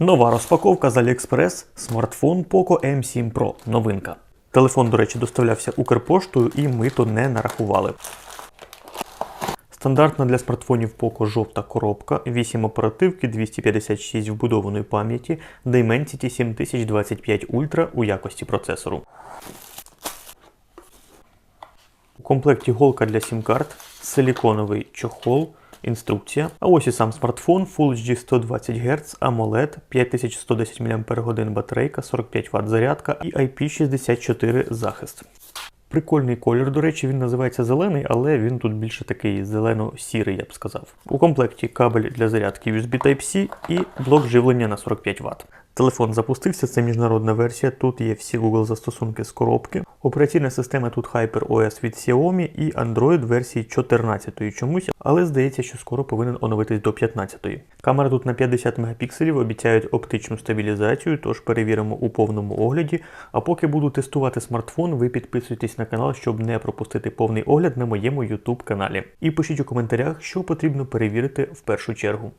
Нова розпаковка з AliExpress смартфон Poco M7 Pro. Новинка. Телефон, до речі, доставлявся Укрпоштою і ми то не нарахували. Стандартна для смартфонів Poco жовта коробка, 8 оперативки, 256 вбудованої пам'яті, Dimensity 7025 Ultra у якості процесору. У комплекті голка для сім-карт, силіконовий чохол, інструкція. А ось і сам смартфон Full HD 120 Гц, AMOLED, 5110 мАч батарейка, 45 Вт зарядка і IP64 захист. Прикольний колір, до речі, він називається зелений, але він тут більше такий зелено-сірий, я б сказав. У комплекті кабель для зарядки USB Type-C і блок живлення на 45 Вт. Телефон запустився, це міжнародна версія. Тут є всі Google застосунки з коробки. Операційна система тут HyperOS від Xiaomi і Android версії 14 чомусь, але здається, що скоро повинен оновитись до 15. Камера тут на 50 мегапікселів, обіцяють оптичну стабілізацію, тож перевіримо у повному огляді. А поки буду тестувати смартфон, ви підписуйтесь на канал, щоб не пропустити повний огляд на моєму YouTube каналі. І пишіть у коментарях, що потрібно перевірити в першу чергу.